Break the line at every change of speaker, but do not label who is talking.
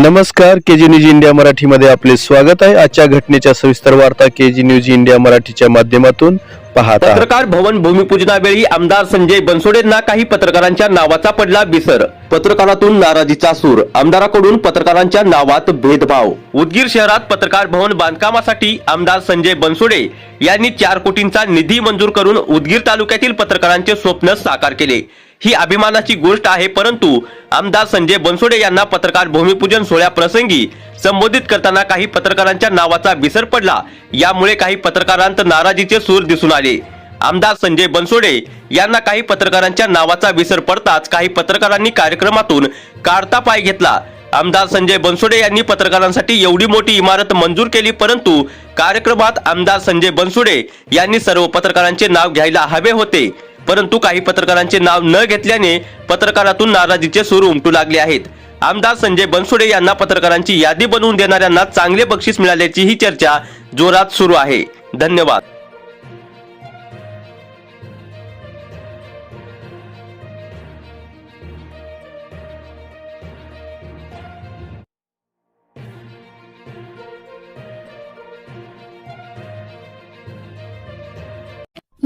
नमस्कार के जी news India मराठीमध्ये आपले स्वागत आहे. आजच्या घटनेच्या सविस्तर वार्ता के जी न्यूज इंडिया मराठीच्या माध्यमातून पाहत.
पत्रकार भवन भूमिपूजनावेळी आमदार संजय बनसोडेंना काही पत्रकारांच्या नावाचा पडला बिसर. पत्रकारातून नाराजीचा सूर. आमदाराकडून पत्रकारांच्या नावात भेदभाव. उदगीर शहरात पत्रकार भवन बांधकामासाठी आमदार संजय बनसोडे यांनी चार कोटींचा निधी मंजूर करून उदगीर तालुक्यातील पत्रकारांचे स्वप्न साकार केले. ही अभिमानाची गोष्ट आहे परंतु आमदार संजय बनसोडे यांना पत्रकार भूमिपूजन सोहळ्याप्रसंगी संबोधित करताना काही पत्रकारांच्या नावाचा विसर पडला. यामुळे काही पत्रकारांत नाराजीचे सूर दिसून आले. आमदार संजय बनसोडे यांना काही पत्रकारांच्या नावाचा विसर पडताच काही पत्रकारांनी कार्यक्रमातून काढता पाय घेतला. आमदार संजय बनसोडे यांनी पत्रकारांसाठी एवढी मोठी इमारत मंजूर केली परंतु कार्यक्रमात आमदार संजय बनसोडे यांनी सर्व पत्रकारांचे नाव घ्यायला हवे होते. परंतु काही पत्रकारांचे नाव न घेतल्याने पत्रकारातून नाराजीचे सूर उमटू लागले आहेत. आमदार संजय बनसोडे यांना पत्रकारांची यादी बनवून देणाऱ्यांना चांगले बक्षीस मिळाल्याची ही चर्चा जोरात सुरू आहे. धन्यवाद.